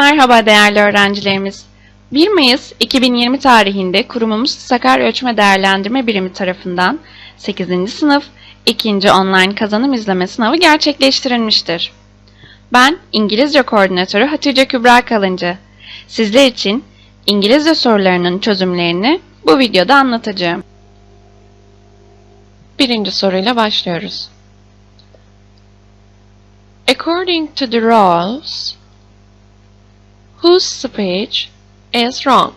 Merhaba değerli öğrencilerimiz. 1 Mayıs 2020 tarihinde kurumumuz Sakarya Ölçme Değerlendirme Birimi tarafından 8. sınıf 2. online kazanım izleme sınavı gerçekleştirilmiştir. Ben İngilizce koordinatörü Hatice Kübra Kalıncı. Sizler için İngilizce sorularının çözümlerini bu videoda anlatacağım. Birinci soruyla başlıyoruz. According to the rules, whose speech is wrong?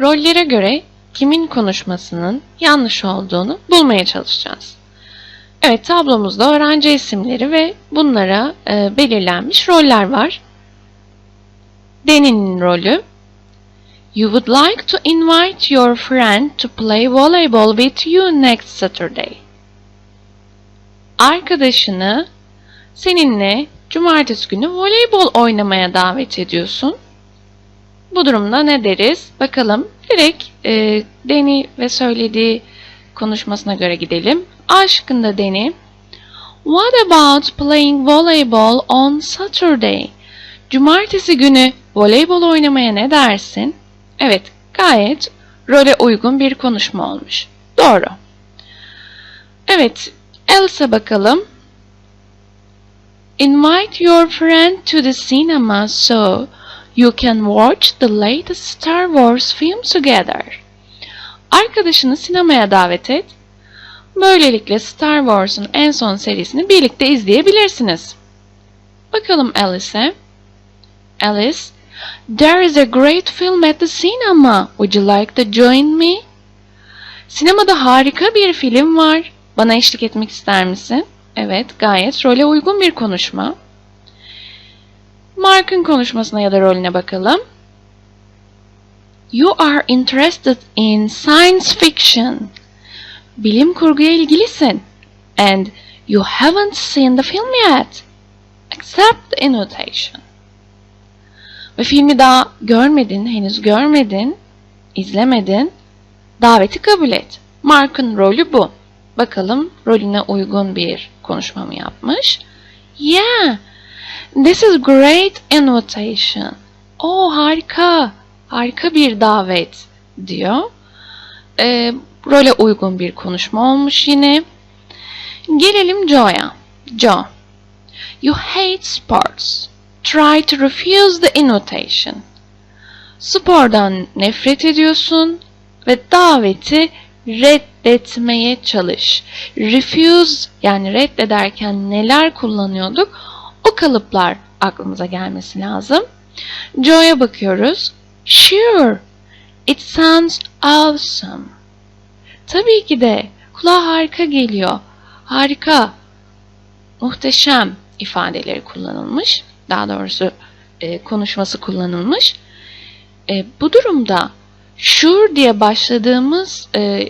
Rollere göre kimin konuşmasının yanlış olduğunu bulmaya çalışacağız. Evet tablomuzda öğrenci isimleri ve bunlara e, belirlenmiş roller var. Deni'nin rolü You would like to invite your friend to play volleyball with you next Saturday. Arkadaşını seninle cumartesi günü voleybol oynamaya davet ediyorsun. Bu durumda ne deriz? Bakalım direkt e, Deni ve söylediği konuşmasına göre gidelim. A şıkkında Deni. What about playing volleyball on Saturday? Cumartesi günü voleybol oynamaya ne dersin? Evet, gayet role uygun bir konuşma olmuş. Doğru. Evet, Elsa bakalım. Invite your friend to the cinema so you can watch the latest Star Wars film together. Arkadaşını sinemaya davet et. Böylelikle Star Wars'un en son serisini birlikte izleyebilirsiniz. Bakalım Alice'e. Alice, There is a great film at the cinema. Would you like to join me? Sinemada harika bir film var. Bana eşlik etmek ister misin? Evet, gayet role uygun bir konuşma. Mark'ın konuşmasına ya da rolüne bakalım. You are interested in science fiction. Bilim kurguya ilgilisin. And you haven't seen the film yet. Accept the invitation. Ve filmi daha görmedin, henüz görmedin, izlemedin. Daveti kabul et. Mark'ın rolü bu. Bakalım rolüne uygun bir konuşma mı yapmış? Yeah, this is great invitation. Oh harika, harika bir davet diyor. Ee, role uygun bir konuşma olmuş yine. Gelelim Joe'ya. Joe, you hate sports. Try to refuse the invitation. Spordan nefret ediyorsun ve daveti reddetmeye çalış. Refuse yani reddederken neler kullanıyorduk? O kalıplar aklımıza gelmesi lazım. Joe'ya bakıyoruz. Sure, it sounds awesome. Tabii ki de kulağa harika geliyor. Harika, muhteşem ifadeleri kullanılmış. Daha doğrusu e, konuşması kullanılmış. E, bu durumda sure diye başladığımız e,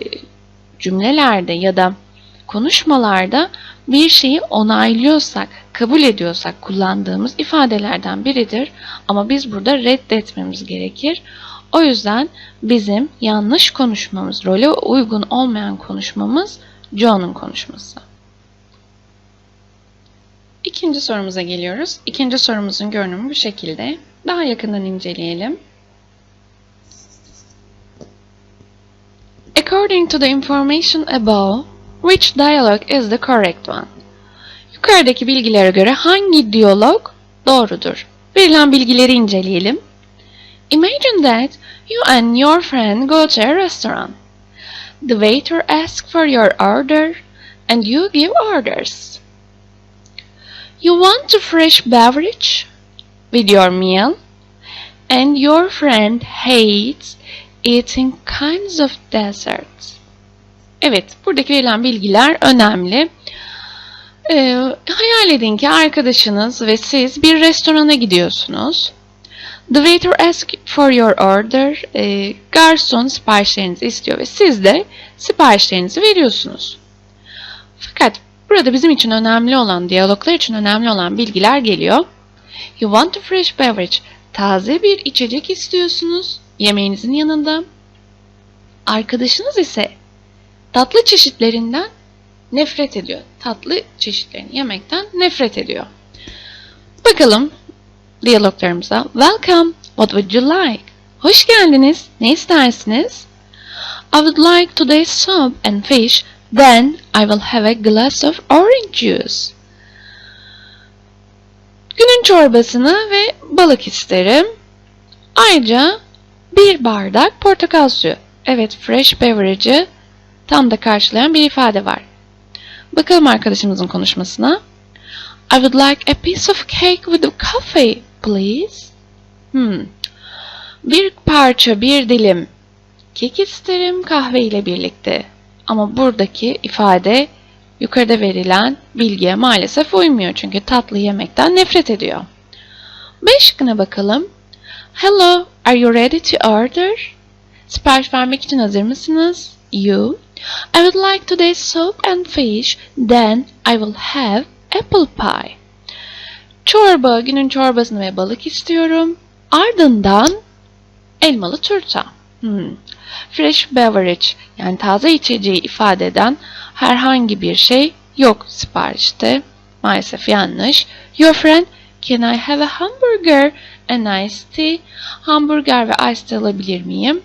cümlelerde ya da konuşmalarda bir şeyi onaylıyorsak, kabul ediyorsak kullandığımız ifadelerden biridir. Ama biz burada reddetmemiz gerekir. O yüzden bizim yanlış konuşmamız, role uygun olmayan konuşmamız John'un konuşması. İkinci sorumuza geliyoruz. İkinci sorumuzun görünümü bu şekilde. Daha yakından inceleyelim. According to the information above, which dialogue is the correct one? Yukarıdaki bilgilere göre hangi diyalog doğrudur? Verilen bilgileri inceleyelim. Imagine that you and your friend go to a restaurant. The waiter asks for your order and you give orders. You want a fresh beverage with your meal and your friend hates eating kinds of desserts. Evet, buradaki verilen bilgiler önemli. Ee, hayal edin ki arkadaşınız ve siz bir restorana gidiyorsunuz. The waiter asks for your order. Ee, garson siparişlerinizi istiyor ve siz de siparişlerinizi veriyorsunuz. Fakat burada bizim için önemli olan, diyaloglar için önemli olan bilgiler geliyor. You want a fresh beverage. Taze bir içecek istiyorsunuz yemeğinizin yanında. Arkadaşınız ise tatlı çeşitlerinden nefret ediyor. Tatlı çeşitlerini yemekten nefret ediyor. Bakalım diyaloglarımıza. Welcome, what would you like? Hoş geldiniz, ne istersiniz? I would like today's soup and fish, then I will have a glass of orange juice. Günün çorbasını ve balık isterim. Ayrıca bir bardak portakal suyu. Evet, fresh beverage'ı tam da karşılayan bir ifade var. Bakalım arkadaşımızın konuşmasına. I would like a piece of cake with coffee, please. Hmm. Bir parça, bir dilim kek isterim kahve ile birlikte. Ama buradaki ifade yukarıda verilen bilgiye maalesef uymuyor çünkü tatlı yemekten nefret ediyor. B şıkkına bakalım. Hello, are you ready to order? Sipariş vermek için hazır mısınız? You. I would like today's soup and fish, then I will have apple pie. Çorba, günün çorbasını ve balık istiyorum. Ardından elmalı turta. Hmm. Fresh beverage yani taze içeceği ifade eden herhangi bir şey yok siparişte. Maalesef yanlış. Your friend, can I have a hamburger and iced tea? Hamburger ve iced tea alabilir miyim?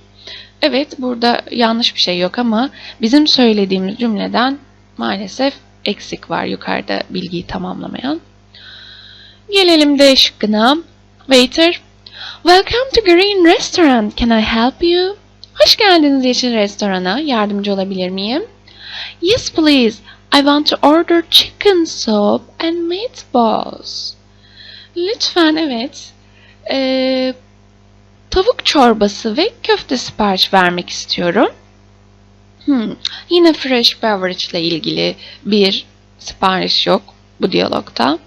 Evet burada yanlış bir şey yok ama bizim söylediğimiz cümleden maalesef eksik var yukarıda bilgiyi tamamlamayan. Gelelim D şıkkına. Waiter, welcome to Green Restaurant. Can I help you? Hoş geldiniz Yeşil Restorana. Yardımcı olabilir miyim? Yes please. I want to order chicken soup and meatballs. Lütfen evet. Ee, tavuk çorbası ve köfte sipariş vermek istiyorum. Hmm, yine fresh beverage ile ilgili bir sipariş yok bu diyalogta.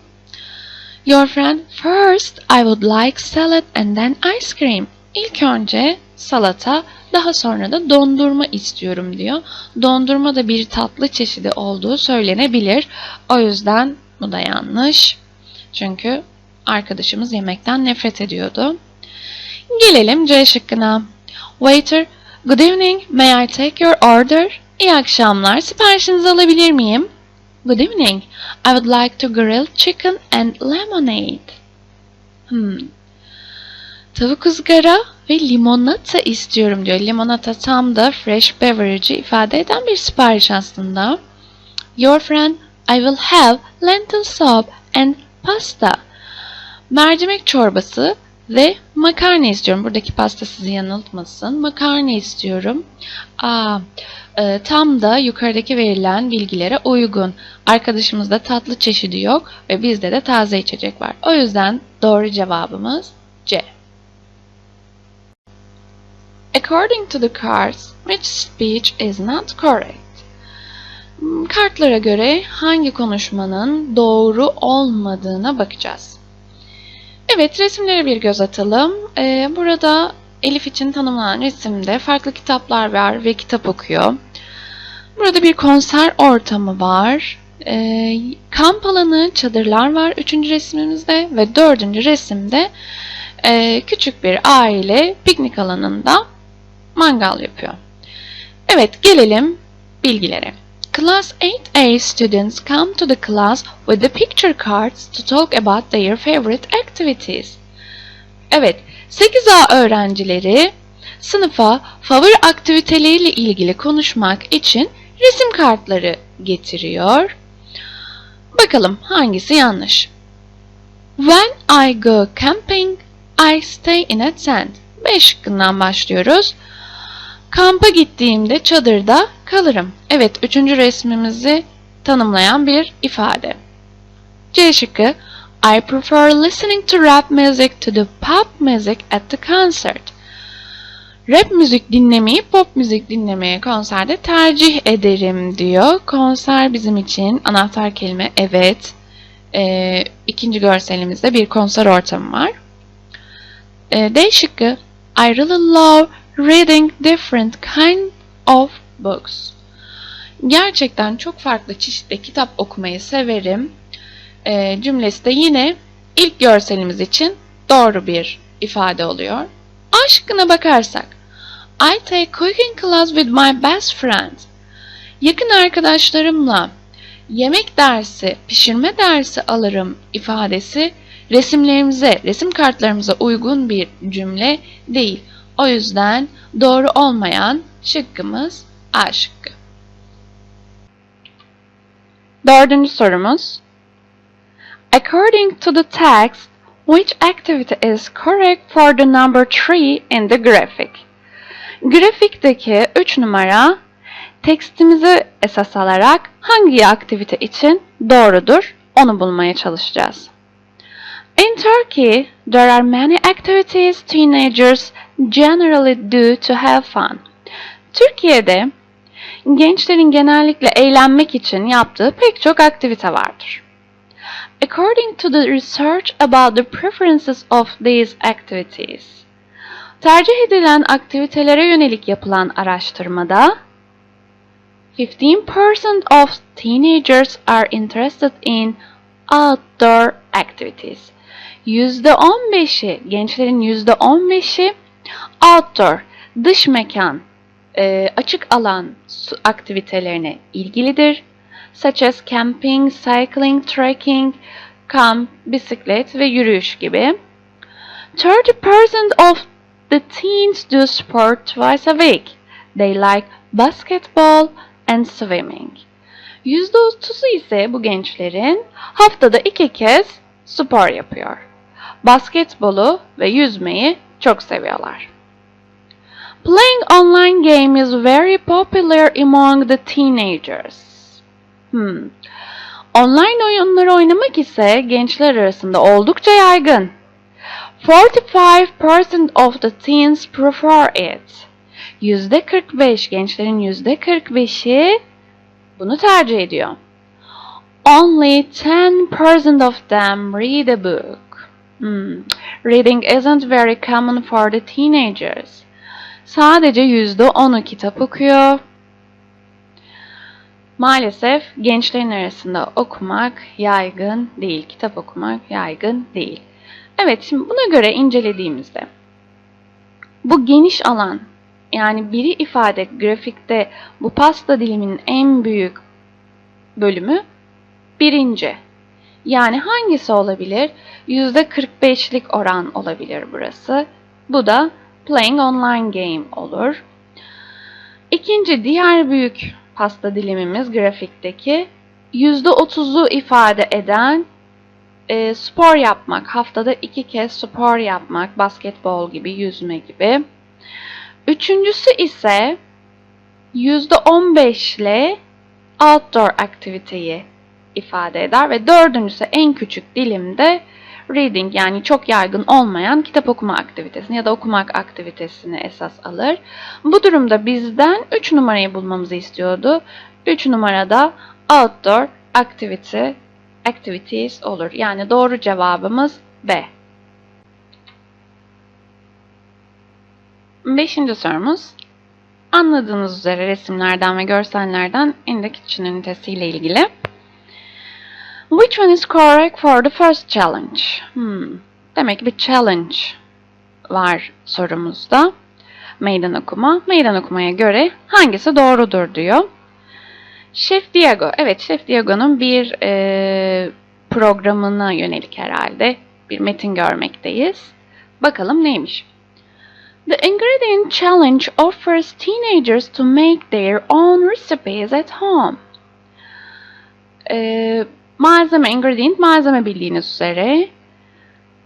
Your friend, first I would like salad and then ice cream. İlk önce salata, daha sonra da dondurma istiyorum diyor. Dondurma da bir tatlı çeşidi olduğu söylenebilir. O yüzden bu da yanlış. Çünkü arkadaşımız yemekten nefret ediyordu. Gelelim C şıkkına. Waiter, good evening, may I take your order? İyi akşamlar, siparişinizi alabilir miyim? Good evening, I would like to grill chicken and lemonade. Hmm. Tavuk ızgara ve limonata istiyorum diyor. Limonata tam da fresh beverage'i ifade eden bir sipariş aslında. Your friend, I will have lentil soup and pasta. Mercimek çorbası ve makarna istiyorum. Buradaki pasta sizi yanıltmasın. Makarna istiyorum. Aa, e, tam da yukarıdaki verilen bilgilere uygun. Arkadaşımızda tatlı çeşidi yok ve bizde de taze içecek var. O yüzden doğru cevabımız C. According to the cards, which speech is not correct? Hmm, Kartlara göre hangi konuşmanın doğru olmadığına bakacağız. Evet, resimlere bir göz atalım. Ee, burada Elif için tanımlanan resimde farklı kitaplar var ve kitap okuyor. Burada bir konser ortamı var. Ee, kamp alanı, çadırlar var üçüncü resimimizde ve dördüncü resimde e, küçük bir aile piknik alanında mangal yapıyor. Evet, gelelim bilgilere. Class 8A students come to the class with the picture cards to talk about their favorite activities. Evet, 8A öğrencileri sınıfa favori aktiviteleriyle ilgili konuşmak için resim kartları getiriyor. Bakalım hangisi yanlış? When I go camping, I stay in a tent. B şıkkından başlıyoruz. Kampa gittiğimde çadırda kalırım. Evet, üçüncü resmimizi tanımlayan bir ifade. C şıkkı I prefer listening to rap music to the pop music at the concert. Rap müzik dinlemeyi pop müzik dinlemeye konserde tercih ederim diyor. Konser bizim için anahtar kelime evet. Ee, ikinci görselimizde bir konser ortamı var. Ee, D şıkkı I really love reading different kind of books. Gerçekten çok farklı çeşitli kitap okumayı severim. E, cümlesi de yine ilk görselimiz için doğru bir ifade oluyor. A şıkkına bakarsak I take cooking class with my best friend. Yakın arkadaşlarımla yemek dersi, pişirme dersi alırım ifadesi resimlerimize, resim kartlarımıza uygun bir cümle değil. O yüzden doğru olmayan şıkkımız A şıkkı. Dördüncü sorumuz. According to the text, which activity is correct for the number 3 in the graphic? Grafikteki 3 numara tekstimizi esas alarak hangi aktivite için doğrudur onu bulmaya çalışacağız. In Turkey, there are many activities teenagers generally do to have fun. Türkiye'de gençlerin genellikle eğlenmek için yaptığı pek çok aktivite vardır. According to the research about the preferences of these activities, tercih edilen aktivitelere yönelik yapılan araştırmada 15% of teenagers are interested in outdoor activities. %15'i, gençlerin %15'i outdoor, dış mekan, e, açık alan aktivitelerine ilgilidir. Such as camping, cycling, trekking, kamp, bisiklet ve yürüyüş gibi. 30% of the teens do sport twice a week. They like basketball and swimming. %30'u ise bu gençlerin haftada iki kez spor yapıyor. Basketbolu ve yüzmeyi çok seviyorlar. Playing online game is very popular among the teenagers. Hmm. Online oyunları oynamak ise gençler arasında oldukça yaygın. 45% of the teens prefer it. %45 gençlerin %45'i bunu tercih ediyor. Only 10% of them read a book. Hmm. Reading isn't very common for the teenagers. Sadece %10'u kitap okuyor. Maalesef gençlerin arasında okumak yaygın değil. Kitap okumak yaygın değil. Evet şimdi buna göre incelediğimizde bu geniş alan yani biri ifade grafikte bu pasta diliminin en büyük bölümü birinci. Yani hangisi olabilir? %45'lik oran olabilir burası. Bu da playing online game olur. İkinci diğer büyük pasta dilimimiz grafikteki %30'u ifade eden e, spor yapmak. Haftada iki kez spor yapmak. Basketbol gibi, yüzme gibi. Üçüncüsü ise %15 ile outdoor aktiviteyi ifade eder ve dördüncüsü en küçük dilimde reading yani çok yaygın olmayan kitap okuma aktivitesini ya da okumak aktivitesini esas alır. Bu durumda bizden 3 numarayı bulmamızı istiyordu. 3 numarada outdoor activity activities olur. Yani doğru cevabımız B. Beşinci sorumuz. Anladığınız üzere resimlerden ve görsellerden in the kitchen ünitesiyle ilgili. Which one is correct for the first challenge? Hmm. Demek bir challenge var sorumuzda. Meydan okuma. Meydan okumaya göre hangisi doğrudur diyor. Chef Diego. Evet Chef Diego'nun bir e, programına yönelik herhalde bir metin görmekteyiz. Bakalım neymiş? The ingredient challenge offers teenagers to make their own recipes at home. Ee, malzeme, ingredient malzeme bildiğiniz üzere.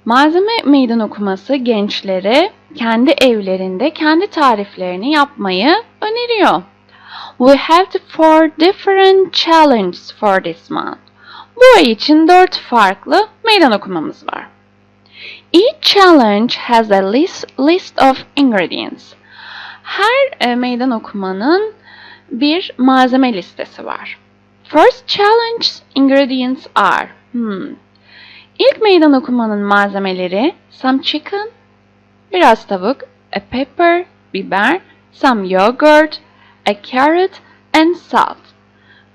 Malzeme meydan okuması gençlere kendi evlerinde kendi tariflerini yapmayı öneriyor. We have four different challenges for this month. Bu ay için dört farklı meydan okumamız var. Each challenge has a list, list of ingredients. Her e, meydan okumanın bir malzeme listesi var. First challenge ingredients are. Hmm. İlk meydan okumanın malzemeleri some chicken, biraz tavuk, a pepper, biber, some yogurt, a carrot and salt.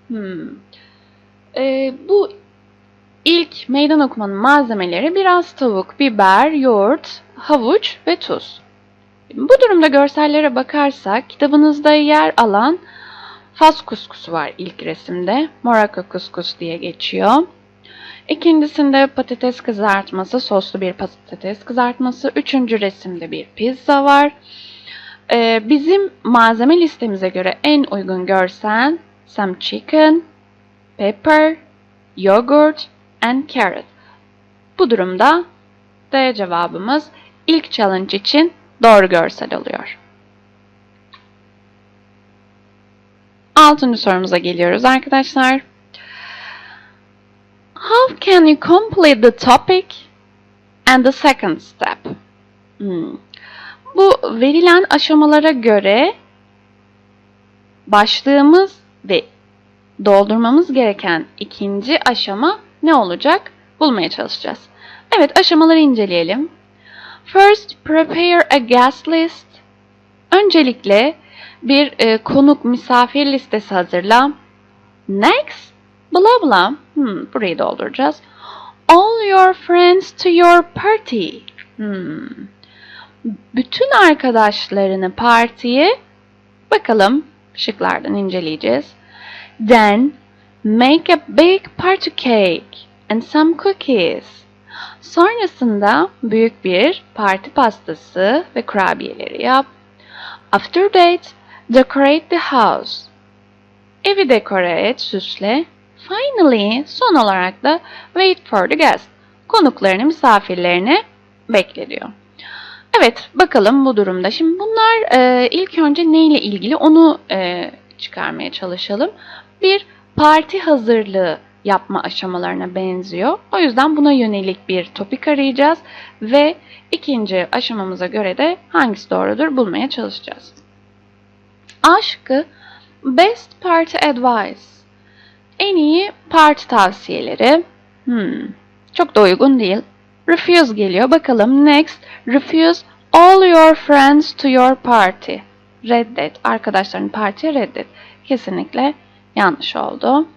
Hmm. E, bu İlk meydan okumanın malzemeleri biraz tavuk, biber, yoğurt, havuç ve tuz. Bu durumda görsellere bakarsak kitabınızda yer alan Fas kuskusu var ilk resimde. Morocco kuskus diye geçiyor. İkincisinde patates kızartması, soslu bir patates kızartması. Üçüncü resimde bir pizza var. Ee, bizim malzeme listemize göre en uygun görsel some chicken, pepper, yogurt and carrot. Bu durumda D cevabımız ilk challenge için doğru görsel oluyor. Altıncı sorumuza geliyoruz arkadaşlar. How can you complete the topic and the second step? Hmm. Bu verilen aşamalara göre başlığımız ve doldurmamız gereken ikinci aşama ne olacak? Bulmaya çalışacağız. Evet aşamaları inceleyelim. First, prepare a guest list. Öncelikle bir e, konuk misafir listesi hazırla. Next, bla bla. Hmm, burayı dolduracağız. All your friends to your party. Hmm. Bütün arkadaşlarını partiye bakalım şıklardan inceleyeceğiz. Then make a big party cake and some cookies. Sonrasında büyük bir parti pastası ve kurabiyeleri yap. After that, decorate the house. Evi dekore et, süsle. Finally, son olarak da wait for the guest. Konuklarını, misafirlerini bekle diyor. Evet, bakalım bu durumda. Şimdi bunlar e, ilk önce neyle ilgili onu e, çıkarmaya çalışalım. Bir parti hazırlığı yapma aşamalarına benziyor. O yüzden buna yönelik bir topik arayacağız ve ikinci aşamamıza göre de hangisi doğrudur bulmaya çalışacağız. A şıkkı Best Party Advice. En iyi parti tavsiyeleri. Hmm, çok da uygun değil. Refuse geliyor. Bakalım next. Refuse all your friends to your party. Reddet. Arkadaşların partiye reddet. Kesinlikle yanlış oldu.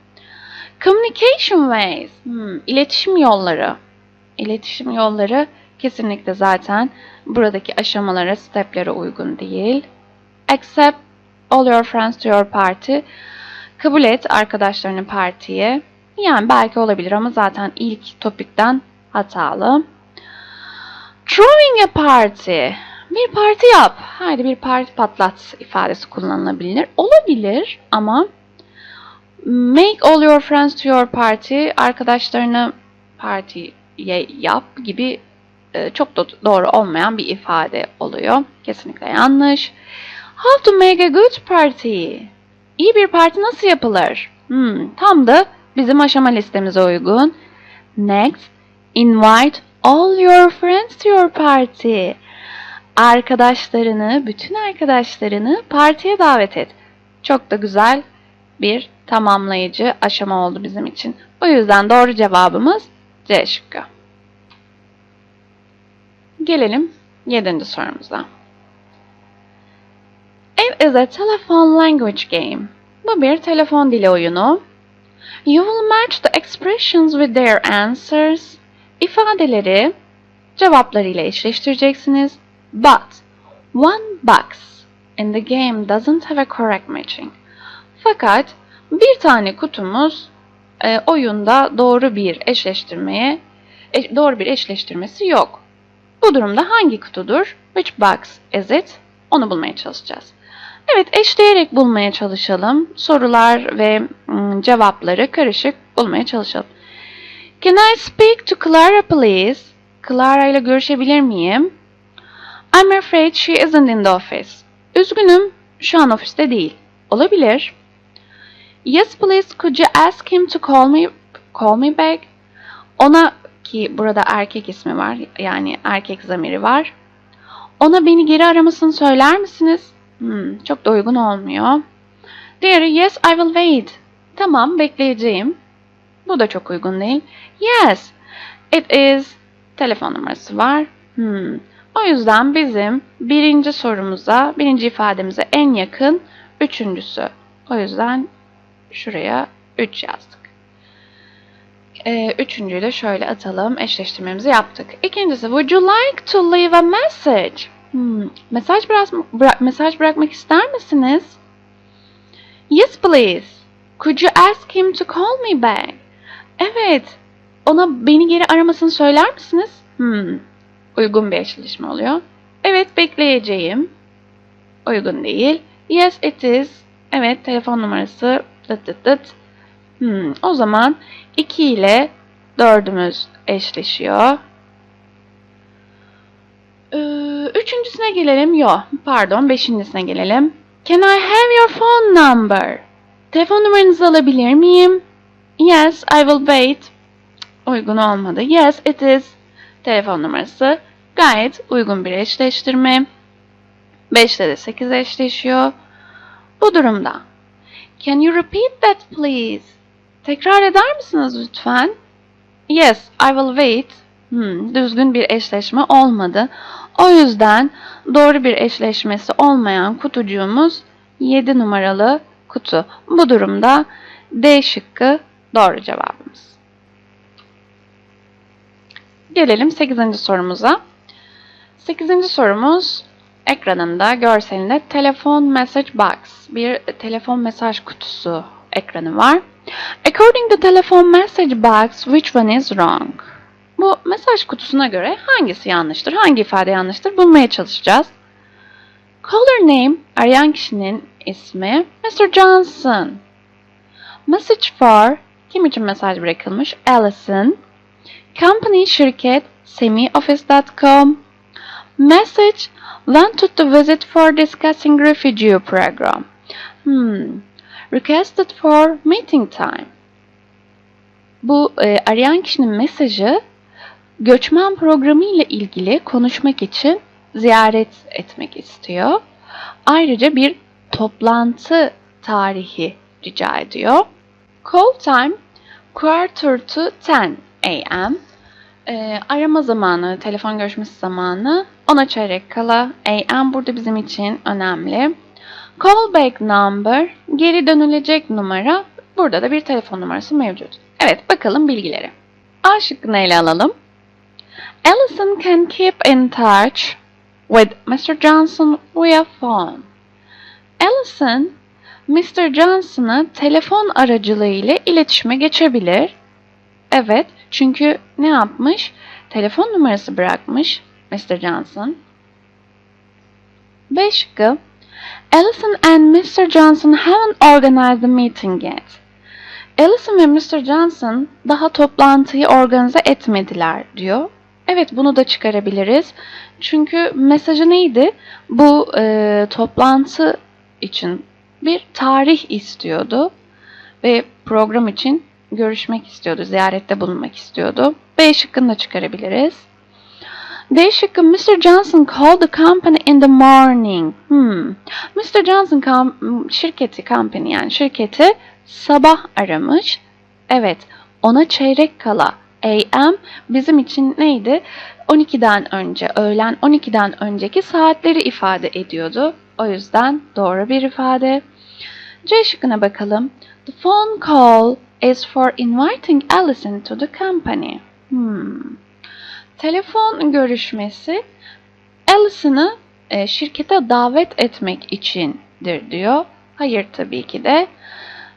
Communication ways. Hmm, iletişim yolları. İletişim yolları kesinlikle zaten buradaki aşamalara, steplere uygun değil. Accept all your friends to your party. Kabul et arkadaşlarını partiye. Yani belki olabilir ama zaten ilk topikten hatalı. Throwing a party. Bir parti yap. Haydi bir parti patlat ifadesi kullanılabilir. Olabilir ama make all your friends to your party. Arkadaşlarını partiye yap gibi e, çok da doğru olmayan bir ifade oluyor. Kesinlikle yanlış. How to make a good party. İyi bir parti nasıl yapılır? Hmm, tam da bizim aşama listemize uygun. Next, invite all your friends to your party. Arkadaşlarını, bütün arkadaşlarını partiye davet et. Çok da güzel bir tamamlayıcı aşama oldu bizim için. O yüzden doğru cevabımız C şıkkı. Gelelim yedinci sorumuza. It is a telephone language game. Bu bir telefon dili oyunu. You will match the expressions with their answers. İfadeleri cevaplarıyla eşleştireceksiniz. But one box in the game doesn't have a correct matching. Fakat bir tane kutumuz e, oyunda doğru bir eşleştirmeye e, doğru bir eşleştirmesi yok. Bu durumda hangi kutudur? Which box is it? Onu bulmaya çalışacağız. Evet, eşleyerek bulmaya çalışalım. Sorular ve ım, cevapları karışık bulmaya çalışalım. Can I speak to Clara please? Clara ile görüşebilir miyim? I'm afraid she isn't in the office. Üzgünüm, şu an ofiste değil. Olabilir. Yes please, could you ask him to call me call me back? Ona ki burada erkek ismi var, yani erkek zamiri var. Ona beni geri aramasını söyler misiniz? Hmm, çok da uygun olmuyor. Diğeri yes I will wait. Tamam bekleyeceğim. Bu da çok uygun değil. Yes it is. Telefon numarası var. Hmm. O yüzden bizim birinci sorumuza, birinci ifademize en yakın üçüncüsü. O yüzden şuraya 3 yazdık. Ee, üçüncüyü de şöyle atalım. Eşleştirmemizi yaptık. İkincisi, would you like to leave a message? Hmm, mesaj, bırak, bıra mesaj bırakmak ister misiniz? Yes please. Could you ask him to call me back? Evet. ona beni geri aramasını söyler misiniz? Hmm, uygun bir eşleşme oluyor. Evet bekleyeceğim. Uygun değil. Yes it is. Evet telefon numarası. Dıt dıt dıt. Hmm, o zaman 2 ile 4'ümüz eşleşiyor. Üçüncüsüne gelelim. Yo, pardon, beşincisine gelelim. Can I have your phone number? Telefon numaranızı alabilir miyim? Yes, I will wait. Uygun olmadı. Yes, it is. Telefon numarası. Gayet uygun bir eşleştirme. 5'te de 8 eşleşiyor. Bu durumda. Can you repeat that please? Tekrar eder misiniz lütfen? Yes, I will wait. Hmm, düzgün bir eşleşme olmadı. O yüzden doğru bir eşleşmesi olmayan kutucuğumuz 7 numaralı kutu. Bu durumda D şıkkı doğru cevabımız. Gelelim 8. sorumuza. 8. sorumuz ekranında görselinde telefon message box bir telefon mesaj kutusu ekranı var. According to telephone message box, which one is wrong? Bu mesaj kutusuna göre hangisi yanlıştır, hangi ifade yanlıştır bulmaya çalışacağız. Caller name, arayan kişinin ismi Mr. Johnson. Message for, kim için mesaj bırakılmış? Allison. Company, şirket, semioffice.com. Message, wanted to visit for discussing refugee program. Hmm, requested for meeting time. Bu e, arayan kişinin mesajı göçmen programı ile ilgili konuşmak için ziyaret etmek istiyor. Ayrıca bir toplantı tarihi rica ediyor. Call time quarter to 10 a.m. Ee, arama zamanı, telefon görüşmesi zamanı 10'a çeyrek kala a.m. burada bizim için önemli. Callback number, geri dönülecek numara. Burada da bir telefon numarası mevcut. Evet, bakalım bilgileri. A şıkkını ele alalım. Allison can keep in touch with Mr. Johnson via phone. Allison, Mr. Johnson'a telefon aracılığıyla iletişime geçebilir. Evet, çünkü ne yapmış? Telefon numarası bırakmış Mr. Johnson. B şıkkı. Allison and Mr. Johnson haven't organized the meeting yet. Allison ve Mr. Johnson daha toplantıyı organize etmediler diyor. Evet bunu da çıkarabiliriz. Çünkü mesajı neydi? Bu e, toplantı için bir tarih istiyordu. Ve program için görüşmek istiyordu. Ziyarette bulunmak istiyordu. B şıkkını da çıkarabiliriz. D şıkkı Mr. Johnson called the company in the morning. Hmm. Mr. Johnson com- şirketi company yani şirketi sabah aramış. Evet ona çeyrek kala AM bizim için neydi? 12'den önce, öğlen 12'den önceki saatleri ifade ediyordu. O yüzden doğru bir ifade. C şıkkına bakalım. The phone call is for inviting Alison to the company. Hmm. Telefon görüşmesi Alison'ı e, şirkete davet etmek içindir diyor. Hayır tabii ki de.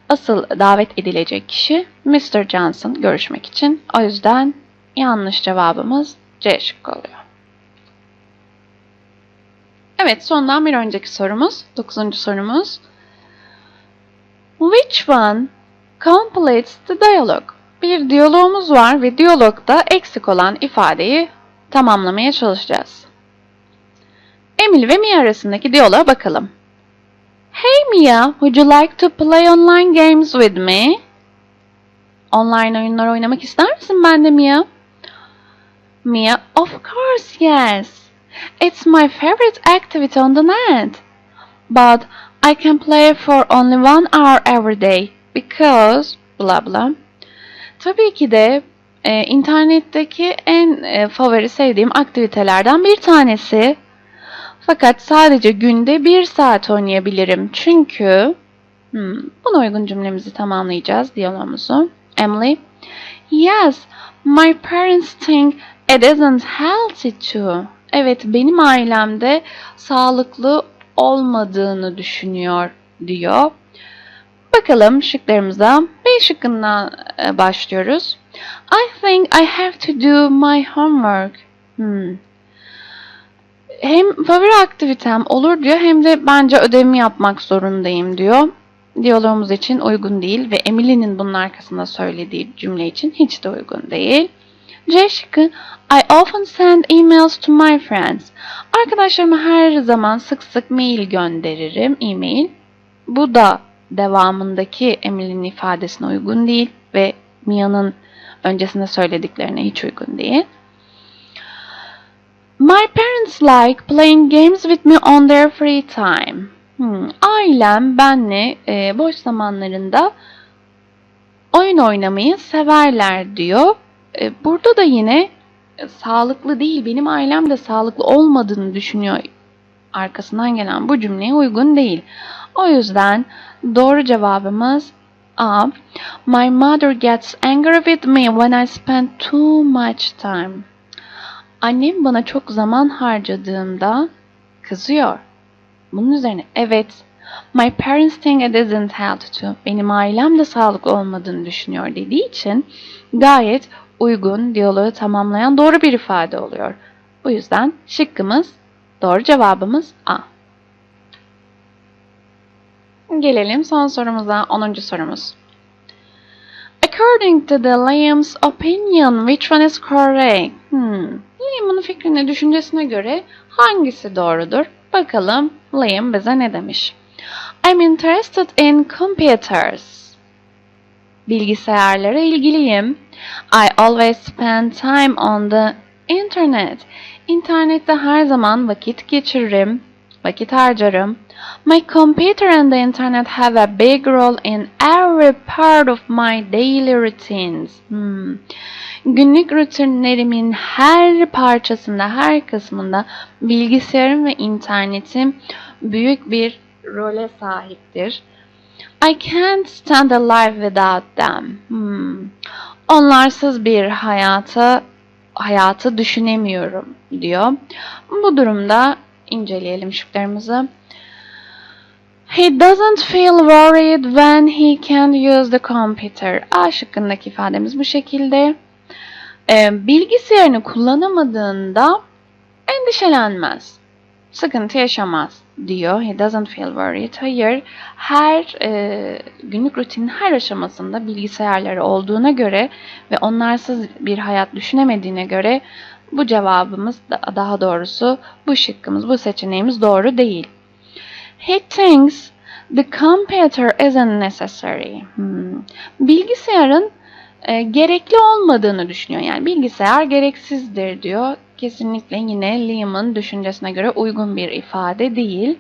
Asıl davet edilecek kişi Mr. Johnson görüşmek için. O yüzden yanlış cevabımız C şıkkı oluyor. Evet sondan bir önceki sorumuz. Dokuzuncu sorumuz. Which one completes the dialogue? Bir diyalogumuz var ve diyalogda eksik olan ifadeyi tamamlamaya çalışacağız. Emily ve Mia arasındaki diyaloğa bakalım. Hey Mia, would you like to play online games with me? Online oyunlar oynamak ister misin ben de Mia? Mia, of course, yes. It's my favorite activity on the net. But I can play for only one hour every day because blah blah. Tabii ki de e, internetteki en e, favori sevdiğim aktivitelerden bir tanesi. Fakat sadece günde bir saat oynayabilirim. Çünkü hmm, buna uygun cümlemizi tamamlayacağız diyalogumuzu. Emily, Yes, my parents think it isn't healthy to. Evet, benim ailemde sağlıklı olmadığını düşünüyor diyor. Bakalım şıklarımıza. B şıkkından e, başlıyoruz. I think I have to do my homework. Hmm. Hem favori aktivitem olur diyor hem de bence ödevimi yapmak zorundayım diyor. Diyalogumuz için uygun değil ve Emily'nin bunun arkasında söylediği cümle için hiç de uygun değil. C şıkkı I often send emails to my friends. Arkadaşlarıma her zaman sık sık mail gönderirim, e-mail. Bu da devamındaki Emily'nin ifadesine uygun değil ve Mia'nın öncesinde söylediklerine hiç uygun değil. My parents like playing games with me on their free time. Hmm, Ailem benle e, boş zamanlarında oyun oynamayı severler diyor. E, burada da yine e, sağlıklı değil, benim ailem de sağlıklı olmadığını düşünüyor. Arkasından gelen bu cümleye uygun değil. O yüzden doğru cevabımız A. My mother gets angry with me when I spend too much time. Annem bana çok zaman harcadığımda kızıyor. Bunun üzerine evet. My parents think it isn't healthy to. Benim ailem de sağlıklı olmadığını düşünüyor dediği için gayet uygun diyaloğu tamamlayan doğru bir ifade oluyor. Bu yüzden şıkkımız doğru cevabımız A. Gelelim son sorumuza 10. sorumuz. According to the Liam's opinion, which one is correct? Hmm. Liam'ın fikrine, düşüncesine göre hangisi doğrudur? Bakalım Liam bize ne demiş? I'm interested in computers. Bilgisayarlara ilgiliyim. I always spend time on the internet. İnternette her zaman vakit geçiririm, vakit harcarım. My computer and the internet have a big role in every part of my daily routines. Hmm. Günlük rutinlerimin her parçasında, her kısmında bilgisayarım ve internetim büyük bir role sahiptir. I can't stand a life without them. Hmm. Onlarsız bir hayata hayatı düşünemiyorum diyor. Bu durumda inceleyelim şıklarımızı. He doesn't feel worried when he can't use the computer. A şıkkındaki ifademiz bu şekilde. Ee, bilgisayarını kullanamadığında endişelenmez. Sıkıntı yaşamaz diyor. He doesn't feel worried. Hayır, her e, günlük rutinin her aşamasında bilgisayarları olduğuna göre ve onlarsız bir hayat düşünemediğine göre bu cevabımız daha doğrusu bu şıkkımız, bu seçeneğimiz doğru değil. He thinks the computer isn't necessary. Hmm. Bilgisayarın e, gerekli olmadığını düşünüyor. Yani bilgisayar gereksizdir diyor. Kesinlikle yine Liam'ın düşüncesine göre uygun bir ifade değil.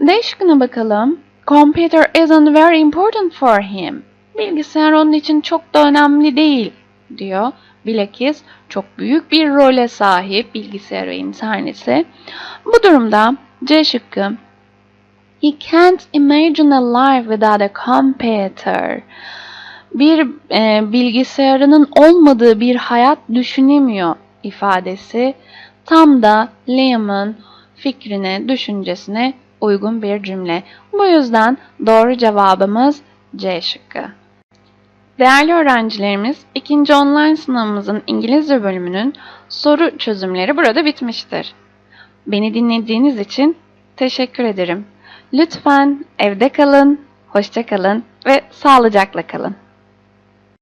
D şıkkına bakalım. Computer isn't very important for him. Bilgisayar onun için çok da önemli değil diyor. Bilakis çok büyük bir role sahip bilgisayar ve interneti. Bu durumda C şıkkı He can't imagine a life without a computer. Bir e, bilgisayarının olmadığı bir hayat düşünemiyor ifadesi tam da Liam'ın fikrine, düşüncesine uygun bir cümle. Bu yüzden doğru cevabımız C şıkkı. Değerli öğrencilerimiz, ikinci online sınavımızın İngilizce bölümünün soru çözümleri burada bitmiştir. Beni dinlediğiniz için teşekkür ederim. Lütfen evde kalın, hoşça kalın ve sağlıcakla kalın.